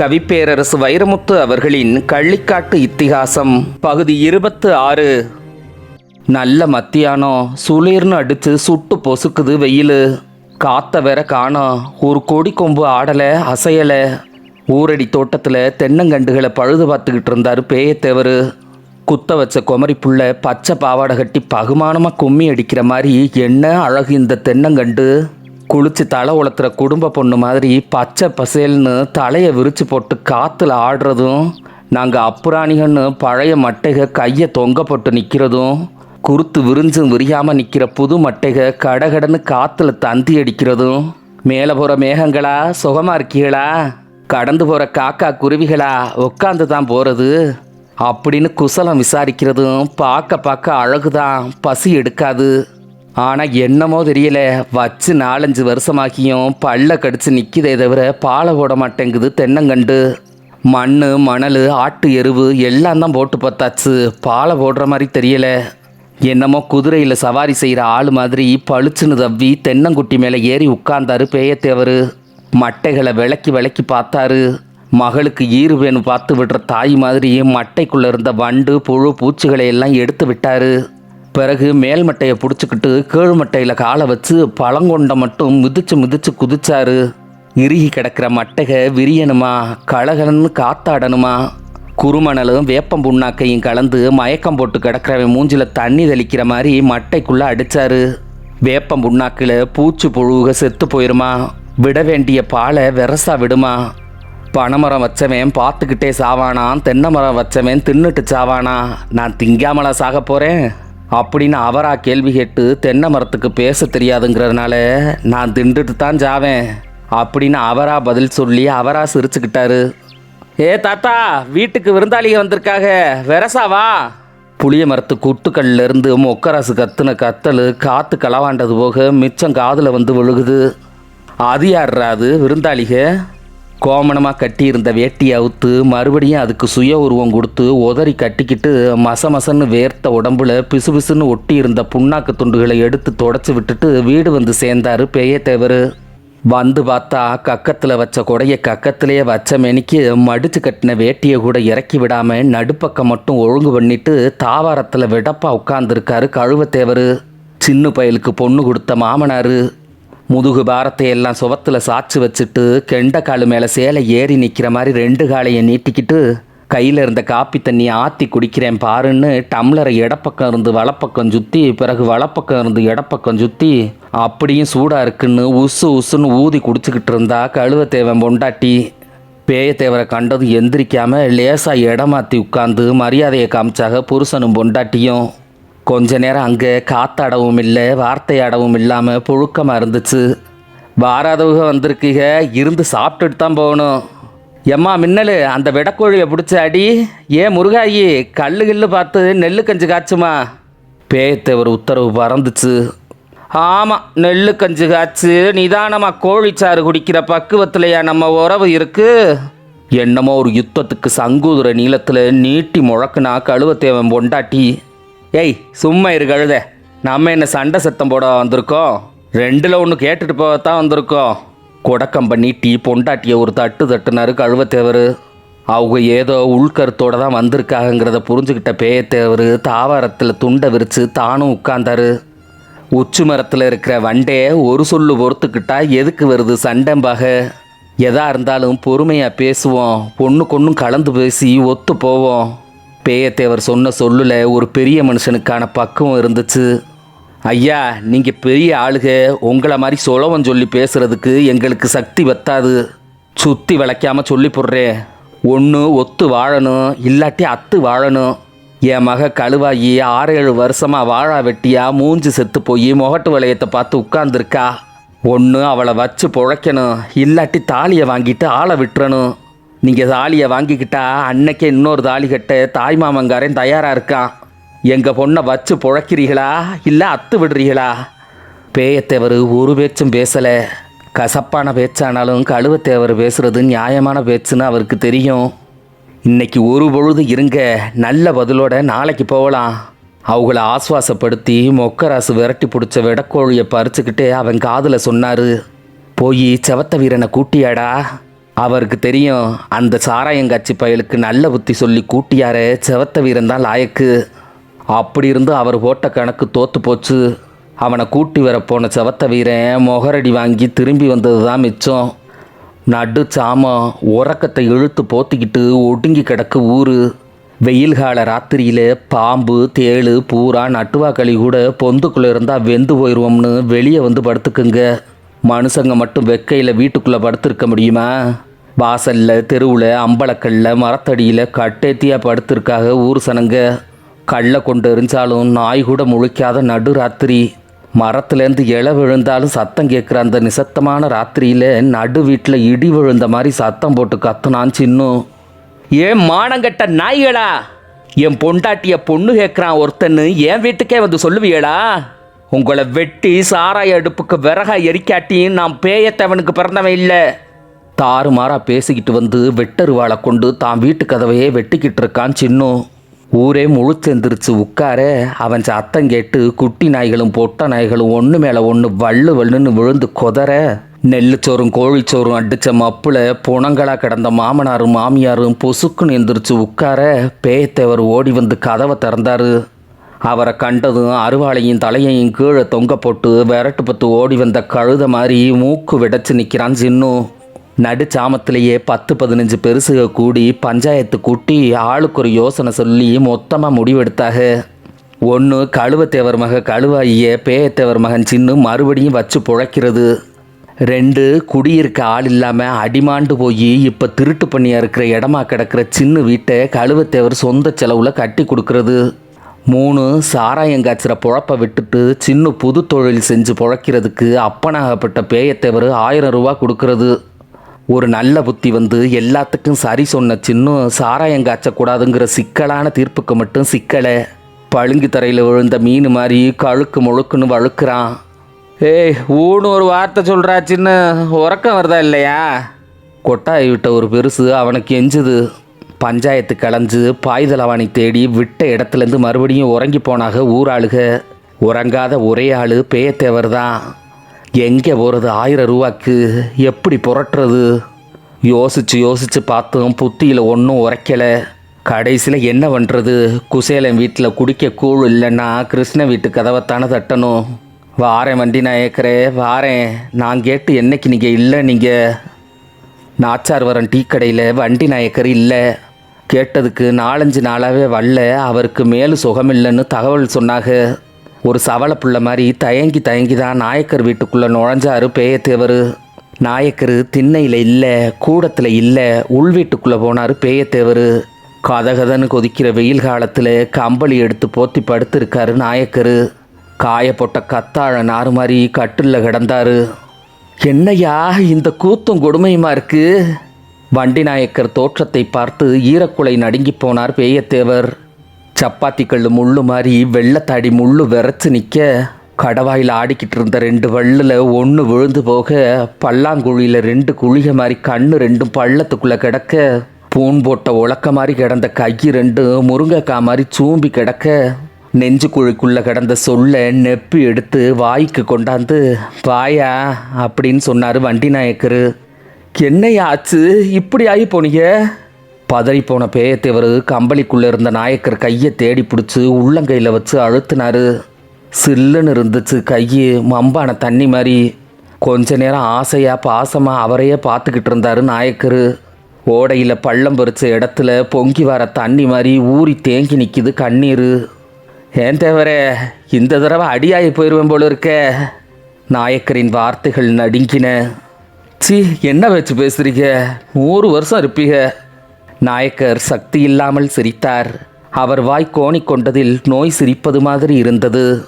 கவிப்பேரரசு வைரமுத்து அவர்களின் கள்ளிக்காட்டு இத்திகாசம் பகுதி இருபத்து ஆறு நல்ல மத்தியானம் சுளீர்னு அடித்து சுட்டு பொசுக்குது வெயில். காத்த வேற காணோம் ஒரு கொடி கொம்பு ஆடலை அசையலை. ஊரடி தோட்டத்தில் தென்னங்கண்டுகளை பழுது பார்த்துக்கிட்டு இருந்தார் பேயத்தேவர். குத்த வச்ச குமரி புள்ள பச்சை பாவாடை கட்டி பகுமானமாக கும்மி அடிக்கிற மாதிரி என்ன அழகு இந்த தென்னங்கண்டு குளிச்சு தலை உளத்துற குடும்ப பொண்ணு மாதிரி பச்சை பசேல்னு தலையை விரிச்சு போட்டு காற்றுல ஆடுறதும் நாங்கள் அப்புராணிகன்னு பழைய மட்டைக கையை தொங்க போட்டு நிற்கிறதும் குருத்து விரிஞ்சும் விரியாமல் நிற்கிற புது மட்டைக கடகடன்னு காற்றுல தந்தி அடிக்கிறதும் மேலே போகிற மேகங்களா சுகமாக இருக்கீங்களா கடந்து போகிற காக்கா குருவிகளா உட்காந்து தான் போகிறது அப்படின்னு குசலம் விசாரிக்கிறதும் பார்க்க பார்க்க அழகுதான் பசி எடுக்காது. ஆனால் என்னமோ தெரியல வச்சு நாலஞ்சு வருஷமாக்கியும் பல்ல கடிச்சு நிற்கிதே தவிர பாலை போட மாட்டேங்குது தென்னங்கண்டு. மண் மணல் ஆட்டு எருவு எல்லாம் தான் போட்டு பார்த்தாச்சு பாலை போடுற மாதிரி தெரியல. என்னமோ குதிரையில் சவாரி செய்கிற ஆள் மாதிரி பளிச்சுன்னு தவ்வி தென்னங்குட்டி மேலே ஏறி உட்கார்ந்தாரு பேயத்தேவர் மட்டைகளை விளக்கி விளக்கி பார்த்தாரு. மகளுக்கு ஈறு வேணும் பார்த்து விடுற தாய் மாதிரி மட்டைக்குள்ளே இருந்த வண்டு புழு பூச்சிகளை எல்லாம் எடுத்து விட்டாரு. பிறகு மேல் மட்டையை பிடிச்சிக்கிட்டு கீழ் மட்டையில் காலை வச்சு பழங்கொண்டை மட்டும் மிதிச்சு மிதிச்சு குதிச்சாரு. இறுகி கிடக்கிற மட்டைக விரியணுமா கலகலன்னு காத்தாடணுமா? குறுமணலும் வேப்பம் புண்ணாக்கையும் கலந்து மயக்கம் போட்டு கிடக்கிறவன் மூஞ்சில் தண்ணி தெளிக்கிற மாதிரி மட்டைக்குள்ளே அடிச்சாரு. வேப்பம் புண்ணாக்கில் பூச்சி புழுக செத்து போயிருமா? விட வேண்டிய பாலை வெரசா விடுமா? பனைமரம் வச்சவன் பார்த்துக்கிட்டே சாவானா? தென்னை மரம் வச்சவன் தின்னுட்டு சாவானா? நான் திங்காமலா சாக போகிறேன் அப்படின்னு அவரா கேள்வி கேட்டு தென்னை மரத்துக்கு பேச தெரியாதுங்கிறதுனால நான் திண்டுட்டு தான் ஜாவேன் அப்படின்னு அவரா பதில் சொல்லி அவரா சிரிச்சுக்கிட்டாரு. ஏ தாத்தா வீட்டுக்கு விருந்தாளிக வந்திருக்காக. வெரசாவா புளிய மரத்து குட்டுக்கல்ல இருந்து மொக்கராசு கத்துன கத்தல் காத்து களவாண்டது போக மிச்சம் காதில் வந்து விழுகுது. அது யார்ரா அது? விருந்தாளிக? கோமணமாக கட்டியிருந்த வேட்டியை அவுத்து மறுபடியும் அதுக்கு சுய உருவம் கொடுத்து உதறி கட்டிக்கிட்டு மச மசன்னு வேர்த்த உடம்புல பிசுபிசுன்னு ஒட்டி இருந்த புண்ணாக்கு துண்டுகளை எடுத்து தொடச்சி விட்டுட்டு வீடு வந்து சேர்ந்தாரு பேயத்தேவர். வந்து பார்த்தா கக்கத்தில் வச்ச கொடையை கக்கத்திலேயே வச்ச மெனிக்கு மடிச்சு கட்டின வேட்டியை கூட இறக்கி விடாமல் நடுப்பக்கம் மட்டும் ஒழுங்கு பண்ணிட்டு தாவாரத்தில் விடப்பா உட்காந்துருக்காரு கழுவத்தேவர். சின்ன பயலுக்கு பொண்ணு கொடுத்த மாமனாரு. முதுகு பாரத்தை எல்லாம் சுவத்தில் சாச்சு வச்சுட்டு கெண்டைக்காலு மேலே சேலை ஏறி நிற்கிற மாதிரி ரெண்டு காலையை நீட்டிக்கிட்டு கையில் இருந்த காப்பி தண்ணி ஆற்றி குடிக்கிறேன் பாருன்னு டம்ளரை இடப்பக்கம் இருந்து வலப்பக்கம் சுற்றி பிறகு வலப்பக்கம் இருந்து இடப்பக்கம் சுற்றி அப்படியும் சூடாக இருக்குன்னு உசு உசுன்னு ஊதி குடிச்சுக்கிட்டு இருந்தா கழுவ தேவன் பொண்டாட்டி. பேயத்தேவரை கண்டதும் எந்திரிக்காமல் லேசாக இடமாற்றி உட்காந்து மரியாதையை காமிச்சாக புருஷனும் பொண்டாட்டியும். கொஞ்ச நேரம் அங்கே காத்தாடவும் இல்லை வார்த்தையாடவும் இல்லாமல் புழுக்கமாக இருந்துச்சு. வாராதவங்க வந்திருக்கீங்க இருந்து சாப்பிட்டுட்டு தான் போகணும். எம்மா மின்னல் அந்த விடக்கோழியை பிடிச்ச அடி. ஏன் முருகாயி கல்லு கில்லு பார்த்து நெல் கஞ்சி காய்ச்சுமா? ஒரு உத்தரவு பறந்துச்சு. ஆமாம் நெல் கஞ்சி காய்ச்சு. நிதானமாக கோழிச்சாறு குடிக்கிற பக்குவத்திலையா நம்ம உறவு இருக்கு? என்னமோ ஒரு யுத்தத்துக்கு சங்கூதுர நீளத்தில் நீட்டி முழக்குனா கழுவத்தேவன் பொண்டாட்டி. ஏய் சும்மா இரு கழுத நம்ம என்ன சண்டை சத்தம் போட வந்திருக்கோம்? ரெண்டில் ஒன்று கேட்டுட்டு போகத்தான் வந்திருக்கோம். கொடக்கம் பண்ணி டீ பொண்டாட்டியை ஒரு தட்டு தட்டுனாரு கழுவத்தேவர். அவங்க ஏதோ உள்கருத்தோட தான் வந்திருக்காங்கங்கிறத புரிஞ்சுக்கிட்ட பேயத்தேவர் தாவாரத்தில் துண்டை விரித்து தானும் உட்கார்ந்தாரு. உச்சி மரத்தில் இருக்கிற வண்டே ஒரு சொல்லு பொறுத்துக்கிட்டா எதுக்கு வருது சண்டம்பாக? எதா இருந்தாலும் பொறுமையாக பேசுவோம். பொண்ணுக்கு ஒன்றும் கலந்து பேசி ஒத்து போவோம். பேயத்தேவர் சொன்ன சொல்லுல ஒரு பெரிய மனுஷனுக்கான பக்குவம் இருந்துச்சு. ஐயா நீங்கள் பெரிய ஆளுக உங்களை மாதிரி சுலவம் சொல்லி பேசுறதுக்கு எங்களுக்கு சக்தி வத்தாது. சுற்றி விளைக்காமல் சொல்லி போடுறேன் ஒன்று ஒத்து வாழணும் இல்லாட்டி அத்து வாழணும். என் மக கழுவாயி ஏழு வருஷமாக வாழா வெட்டியா மூஞ்சி செத்து போய் முகட்டு வளையத்தை பார்த்து உட்காந்துருக்கா ஒன்று அவளை வச்சு புழைக்கணும் இல்லாட்டி தாலியை வாங்கிட்டு ஆளை விட்டுறணும். நீங்கள் தாலியை வாங்கிக்கிட்டா அன்னைக்கே இன்னொரு தாலி கட்ட தாய் மாமங்காரன் தயாராக இருக்கான். எங்கள் பொண்ணை வச்சு புழைக்கிறீங்களா இல்லை அத்து விடுறீங்களா பேயத்தேவர் ஒரு பேச்சும் பேசலை. கசப்பான பேச்சானாலும் கழுவத்தேவர் பேசுறது நியாயமான பேச்சுன்னு அவருக்கு தெரியும். இன்னைக்கு ஒரு பொழுது இருங்க நல்ல பதிலோட நாளைக்கு போகலாம். அவங்கள ஆஸ்வாசப்படுத்தி மொக்கராசு விரட்டி பிடிச்ச விடக்கோழியை பறிச்சுக்கிட்டு அவன் காதில் சொன்னார். போய் செவத்த வீரனை கூட்டியாடா. அவருக்கு தெரியும் அந்த சாராயங்காட்சி பயலுக்கு நல்ல புத்தி சொல்லி கூட்டியார செவத்த வீரன் தான் லாயக்கு. அப்படி இருந்து அவர் போட்ட கணக்கு தோத்து போச்சு. அவனை கூட்டி வர போன செவத்த வீரன் மொகரடி வாங்கி திரும்பி வந்தது தான் மிச்சம். நடு சாமம் உறக்கத்தை இழுத்து போத்திக்கிட்டு ஒடுங்கி கிடக்கு ஊரு. வெயில் கால ராத்திரியில் பாம்பு தேளு பூரா நட்டுவாக்களி கூட பொந்துக்குள்ளே இருந்தால் வெந்து போயிடுவோம்னு வெளியே வந்து படுத்துக்குங்க. மனுஷங்க மட்டும் வெக்கையில் வீட்டுக்குள்ளே படுத்திருக்க முடியுமா? வாசல்ல தெருவில் அம்பலக்கல்லில் மரத்தடியில் கட்டேத்தியாக படுத்திருக்காக ஊர் சனங்க. கல்லை கொண்டு எரிஞ்சாலும் நாய் கூட முழிக்காத நடு ராத்திரி. மரத்துலேருந்து இலை விழுந்தாலும் சத்தம் கேட்குற அந்த நிசத்தமான ராத்திரியில் நடு வீட்டில் இடி விழுந்த மாதிரி சத்தம் போட்டு கத்துனான் சின்னும் ஏன் மானங்கட்ட நாய்களா? என் பொண்டாட்டிய பொண்ணு கேட்குறான் ஒருத்தன்னு என் வீட்டுக்கே வந்து சொல்லுவியடா? உங்களை வெட்டி சாராய அடுப்புக்கு விறகா எரிக்காட்டி நான் பேயத்தவனுக்கு பிறந்தவன் இல்லை. தாறுமாறா பேசிக்கிட்டு வந்து வெட்டருவாளை கொண்டு தான் வீட்டு கதவையே வெட்டிக்கிட்டு இருக்கான் சின்னும் ஊரே முழுச்செந்திரிச்சு உட்கார அவன் சத்தம் கேட்டு குட்டி நாய்களும் பொட்ட நாய்களும் ஒன்று மேலே ஒன்று வள்ளு வள்ளுன்னு விழுந்து கொதற. நெல்லுச்சோறும் கோழிச்சோறும் அடித்த மப்புல புணங்களாக கிடந்த மாமனாரும் மாமியாரும் பொசுக்குன்னு எந்திரிச்சு உட்கார பேயத்தேவர் ஓடி வந்து கதவை திறந்தாரு. அவரை கண்டதும் அருவாளையும் தலையையும் கீழே தொங்க போட்டு விரட்டு பத்து ஓடி வந்த கழுத மாதிரி மூக்கு விடைச்சி நிற்கிறான் சின்னும் நடு சாமத்திலேயே பத்து பதினஞ்சு பெருசுக கூடி பஞ்சாயத்து கூட்டி ஆளுக்கு ஒரு யோசனை சொல்லி மொத்தமாக முடிவெடுத்தாக. ஒன்று கழுவத்தேவர் மக கழுவாயிய பேயத்தேவர் மகன் சின்னு மறுபடியும் வச்சு புழைக்கிறது. ரெண்டு குடியிருக்க ஆள் இல்லாமல் அடிமாண்டு போய் இப்போ திருட்டு பண்ணியாக இருக்கிற இடமா கிடக்கிற சின்ன வீட்டை கழுவத்தேவர் சொந்த செலவில் கட்டி கொடுக்கறது. மூணு சாராயம் காய்ச்சிற பொழப்ப விட்டுட்டு சின்ன புது தொழில் செஞ்சு பொழைக்கிறதுக்கு அப்பனாகப்பட்ட பேயத்தேவர் ஆயிரம் ரூபா கொடுக்கறது. ஒரு நல்ல புத்தி வந்து எல்லாத்துக்கும் சரி சொன்ன சின்னும் சாராயம் காய்ச்சக்கூடாதுங்கிற சிக்கலான தீர்ப்புக்கு மட்டும் சிக்கலை. பழுங்கி தரையில் விழுந்த மீன் மாதிரி கழுக்கு முழுக்குன்னு வழுக்கிறான். ஏய் ஊன்னு ஒரு வார்த்தை சொல்கிறா சின்ன உறக்கம் வருதா இல்லையா? கொட்டாய் விட்ட ஒரு பெருசு அவனுக்கு எஞ்சுது. பஞ்சாயத்து கலைஞ்சு பாய்தலவாணி தேடி விட்ட இடத்துலேருந்து மறுபடியும் உறங்கி போனாக ஊராளுக. உறங்காத ஒரே ஆள் பேயத்தேவர் தான். எங்கே போகிறது ஆயிரம் ரூபாய்க்கு? எப்படி புரட்டுறது? யோசிச்சு யோசிச்சு பார்த்தும் புத்தியில் ஒன்றும் உரைக்கலை. கடைசியில் என்ன பண்ணுறது குசேலன் வீட்டில் குடிக்க கூழ் இல்லைன்னா கிருஷ்ண வீட்டு கதவைத்தானே தட்டணும். வாரேன் வண்டி நாயக்கரே வாரேன். நான் கேட்டு என்னைக்கு நீங்கள் இல்லை நீங்கள் நாச்சார் வரன் டீ கடையில் வண்டி நாயக்கர் இல்லை. கேட்டதுக்கு நாலஞ்சு நாளாகவே வரல. அவருக்கு மேலும் சுகமில்லைன்னு தகவல் சொன்னாங்க ஒரு சவள புள்ள மாதிரி தயங்கி தயங்கி தான் நாயக்கர் வீட்டுக்குள்ளே நுழைஞ்சாரு பேயத்தேவர். நாயக்கர் திண்ணையில் இல்லை கூடத்தில் இல்லை உள் வீட்டுக்குள்ளே போனார் பேயத்தேவர். கதகதன்னு கொதிக்கிற வெயில் காலத்தில் கம்பளி எடுத்து போத்தி படுத்திருக்காரு நாயக்கர். காயப்போட்ட கத்தாழ நாறு மாதிரி கட்டிலில் கிடந்தாரு. என்னையா இந்த கூத்தும் கொடுமையுமா இருக்குது வண்டிநாயக்கர் தோற்றத்தை பார்த்து ஈரக்குலை நடுங்கி போனார் பேயத்தேவர். சப்பாத்தி கல்லு முள்ளு மாதிரி வெள்ளத்தாடி முள்ளு விரைச்சு நிற்க கடவாயில் ஆடிக்கிட்டு இருந்த ரெண்டு வள்ளில் ஒன்று விழுந்து போக பல்லாங்குழியில் ரெண்டு குழிக மாதிரி கண்ணு ரெண்டும் பள்ளத்துக்குள்ளே கிடக்க பூன் போட்ட உலக்க மாதிரி கிடந்த கை ரெண்டும் முருங்கைக்காய் மாதிரி சூம்பி கிடக்க நெஞ்சு குழிக்குள்ளே கிடந்த சொல்ல நெப்பி எடுத்து வாய்க்கு கொண்டாந்து வாயா அப்படின்னு சொன்னார் வண்டி நாயக்கர் என்னையா ஆச்சு இப்படி ஆகி போனீங்க? பதறிப்போன பேயத்தேவர் கம்பளிக்குள்ளே இருந்த நாயக்கர் கையை தேடி பிடிச்சி உள்ளங்கையில் வச்சு அழுத்தினாரு. சில்லுன்னு இருந்துச்சு கை மம்பான தண்ணி மாதிரி. கொஞ்ச நேரம் ஆசையாக பாசமாக அவரையே பார்த்துக்கிட்டு இருந்தாரு நாயக்கர். ஓடையில் பள்ளம் பறித்த இடத்துல பொங்கி வர தண்ணி மாதிரி ஊறி தேங்கி நிற்கிது கண்ணீர். ஏன் தேவரே இந்த தடவை அடியாகி போயிடுவேன் போல இருக்கே? நாயக்கரின் வார்த்தைகள் நடுங்கின. சி என்ன வச்சு பேசுறீங்க? நூறு வருஷம் இருப்பீங்க. நாயக்கர் சக்தி இல்லாமல் சிரித்தார். அவர் வாய் கோணி கொண்டதில் நோய் சிரிப்பது மாதிரி இருந்தது.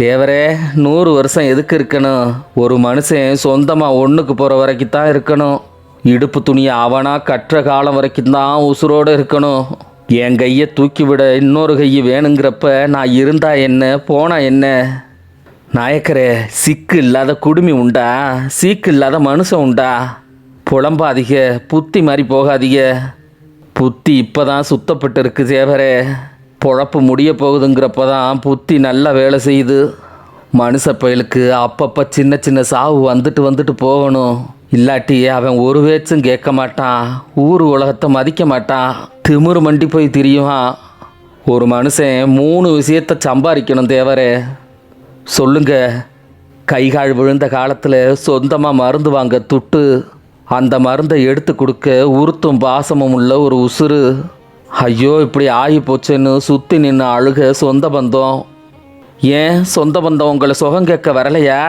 தேவரே நூறு வருஷம் எதுக்கு இருக்கணும்? ஒரு மனுஷன் சொந்தமாக ஒன்றுக்கு போகிற வரைக்கும் தான் இருக்கணும். இடுப்பு துணியை அவனாக கற்ற காலம் வரைக்கும் தான் உசுரோடு இருக்கணும். என் கையை தூக்கிவிட இன்னொரு கையை வேணுங்கிறப்ப நான் இருந்தா என்ன? போனா என்ன? நாயக்கரே சிக்கு இல்லாத குடுமி உண்டா? சீக்கு இல்லாத மனுஷன் உண்டா? புலம்பாதீக புத்தி மாதிரி போகாதீங்க. புத்தி இப்பதான் சுத்தப்பட்டு இருக்கு சேவரே. பொழப்பு முடிய போகுதுங்கிறப்ப தான் புத்தி நல்லா வேலை செய்யுது. மனுஷ பயலுக்கு அப்பப்போ சின்ன சின்ன சாவு வந்துட்டு வந்துட்டு போகணும். இல்லாட்டி அவன் ஒரு பேச்சும் கேட்க மாட்டான். ஊர் உலகத்தை மதிக்க மாட்டான். திமிரு மண்டி போய் திரியுவான். ஒரு மனுஷன் மூணு விஷயத்தை சம்பாதிக்கணும் தேவரே. சொல்லுங்க. கைகால் விழுந்த காலத்தில் சொந்தமாக மருந்து வாங்க துட்டு அந்த மருந்தை எடுத்து கொடுக்க உருத்தும் பாசமும் உள்ள ஒரு உசுறு. ஐயோ இப்படி ஆகி போச்சுன்னு சுற்றி நின்று அழுக சொந்த பந்தம். ஏன் சொந்த பந்தம் உங்களை சுகம் கேட்க வரலையா?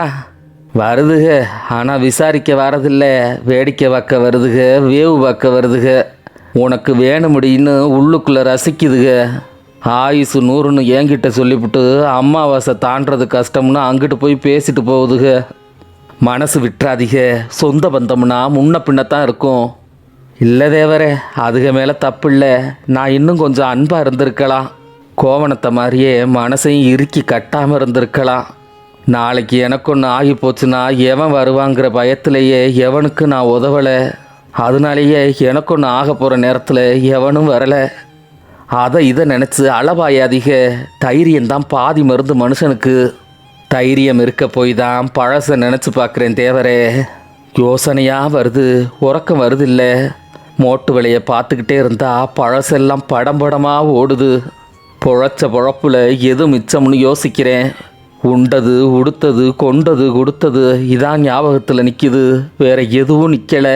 வருதுக. ஆனால் விசாரிக்க வரதில்லை. வேடிக்கை பார்க்க வருதுக. வேவு பார்க்க வருதுக. உனக்கு வேணுமுடின்னு உள்ளுக்குள்ளே ரசிக்குதுக. ஆயுசு நூறுன்னு என்கிட்ட சொல்லிவிட்டு அம்மாவாசை தாண்டது கஷ்டம்னு அங்கிட்டு போய் பேசிட்டு போகுதுக. மனசு விட்டுறாதீக. சொந்த பந்தம்னா முன்ன பின்னத்தான் இருக்கும். இல்லை தேவரே அதுக மேலே தப்பு இல்லை நான் இன்னும் கொஞ்சம் அன்பாக இருந்திருக்கலாம். கோவணத்தை மாதிரியே மனசையும் இறுக்கி கட்டாமல் இருந்திருக்கலாம். நாளைக்கு எனக்கு ஒன்று ஆகி போச்சுன்னா எவன் வருவாங்கிற பயத்திலேயே எவனுக்கு நான் உதவலை. அதனாலேயே எனக்கு ஒன்று ஆக போகிற நேரத்தில் எவனும் வரலை. அதை இதை நினச்சி அளவாயாதீக. தைரியம்தான் பாதி மருந்து மனுஷனுக்கு தைரியம் இருக்க போய் தான் பழசை நினச்சி பார்க்குறேன் தேவரே. யோசனையாக வருது உறக்கம் வருது இல்லை மோட்டு விலையை பார்த்துக்கிட்டே இருந்தால் பழசெல்லாம் படம் படமாக ஓடுது. பொழைச்ச பொழப்புல எது மிச்சம்னு யோசிக்கிறேன். உண்டது உடுத்தது கொண்டது கொடுத்தது இதான் ஞாபகத்தில் நிற்கிது வேற எதுவும் நிற்கலை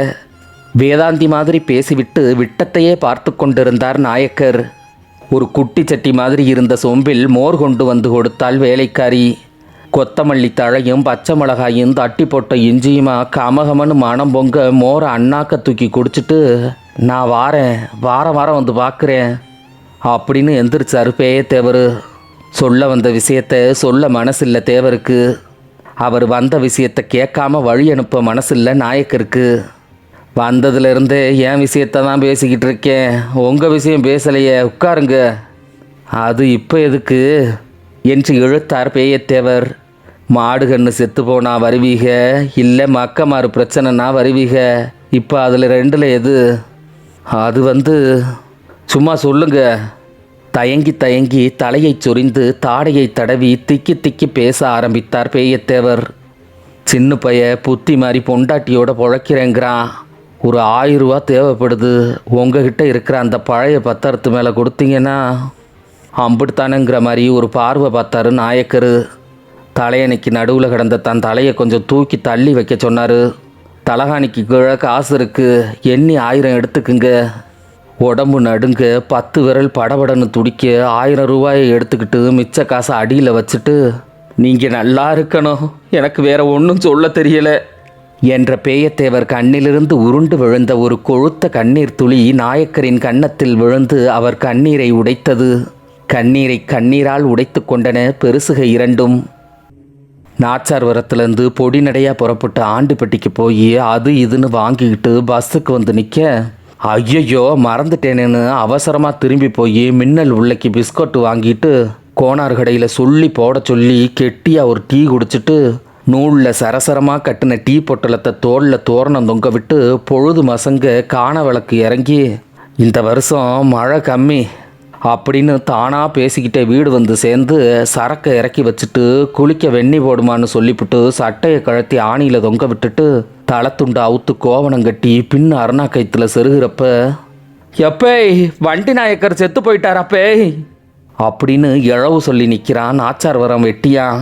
வேதாந்தி மாதிரி பேசிவிட்டு விட்டத்தையே பார்த்து கொண்டிருந்தார் நாயக்கர். ஒரு குட்டி சட்டி மாதிரி இருந்த சொம்பில் மோர் கொண்டு வந்து கொடுத்தாள் வேலைக்காரி. கொத்தமல்லி தழையும் பச்சை மிளகாயும் தட்டி போட்ட இஞ்சியுமா கமகமன்னு மனம் பொங்க மோரை அண்ணாக்க தூக்கி குடிச்சிட்டு நான் வாரேன் வாரம் வாரம் வந்து பார்க்குறேன் அப்படின்னு எந்திரிச்சாரு பேயத்தேவர் தேவர். சொல்ல வந்த விஷயத்த சொல்ல மனசில்ல தேவருக்கு. அவர் வந்த விஷயத்த கேட்காம வழி அனுப்ப மனசில்ல நாயக்கருக்கு. வந்ததுலேருந்தே என் விஷயத்தை தான் பேசிக்கிட்டு இருக்கேன் உங்கள் விஷயம் பேசலையே உட்காருங்க. அது இப்போ எதுக்கு? என்று இழுத்தார் பேயத்தேவர். மாடு கண்ணு செத்து போனா வருவீக? இல்லை மக்கமாறு பிரச்சனைனா வருவீக? இப்போ அதில் ரெண்டில் எது? அது வந்து சும்மா சொல்லுங்க. தயங்கி தயங்கி தலையைச் சொரிந்து தாடையை தடவி திக்கி திக்கி பேச ஆரம்பித்தார் பேயத்தேவர். சின்ன பைய புத்தி மாதிரி பொண்டாட்டியோட பொழைக்கிறேங்கிறான். ஒரு ஆயிரரூவா தேவைப்படுது. உங்ககிட்ட இருக்கிற அந்த பழைய பத்திரத்து மேலே கொடுத்தீங்கன்னா அம்பிடுத்தானுங்கிற மாதிரி ஒரு பார்வை பார்த்தாரு நாயக்கர். தலையணைக்கு நடுவில் கிடந்த தன் தலையை கொஞ்சம் தூக்கி தள்ளி வைக்க சொன்னார். தலகாணிக்கு கீழே காசு இருக்குது எண்ணி ஆயிரம் எடுத்துக்குங்க. உடம்பு நடுங்க பத்து விரல் படபடன்னு துடிக்க ஆயிரம் ரூபாயை எடுத்துக்கிட்டு மிச்ச காசை அடியில் வச்சுட்டு நீங்கள் நல்லா இருக்கணும். எனக்கு வேற ஒன்றும் சொல்ல தெரியலை. என்ற பேயத்தேவர் கண்ணிலிருந்து உருண்டு விழுந்த ஒரு கொழுத்த கண்ணீர் துளி நாயக்கரின் கன்னத்தில் விழுந்து அவர் கண்ணீரை உடைத்தது. கண்ணீரை கண்ணீரால் உடைத்து கொண்டன பெருசுக இரண்டும். நாச்சார்வரத்துலேருந்து பொடி நடையாக புறப்பட்டு ஆண்டுப்பட்டிக்கு போய் அது இதுன்னு வாங்கிக்கிட்டு பஸ்ஸுக்கு வந்து நிற்க ஐயையோ மறந்துட்டேனேன்னு அவசரமாக திரும்பி போய் மின்னல் உள்ளக்கி பிஸ்கட் வாங்கிட்டு கோனார் கடையில் சொல்லி போட சொல்லி கெட்டியாக ஒரு டீ குடிச்சிட்டு நூலில் சரசரமாக கட்டின டீ பொட்டலத்தை தோளில் தோரணம் தொங்க விட்டு பொழுது மசங்க காண விளக்கு இறங்கி இந்த வருஷம் மழை கம்மி அப்படின்னு தானாக பேசிக்கிட்டே வீடு வந்து சேர்ந்து சரக்கை இறக்கி வச்சுட்டு குளிக்க வெண்ணி போடுமான்னு சொல்லிவிட்டு சட்டையை கழட்டி ஆணியில் தொங்க விட்டுட்டு தளத்துண்டு அவுத்து கோவணம் கட்டி பின் அருணா கைத்தில் செருகிறப்ப எப்பேய் வண்டி நாயக்கர் செத்து போயிட்டாராப்பே அப்படின்னு இழவு சொல்லி நிற்கிறான் நாச்சார் வரம் வெட்டியான்.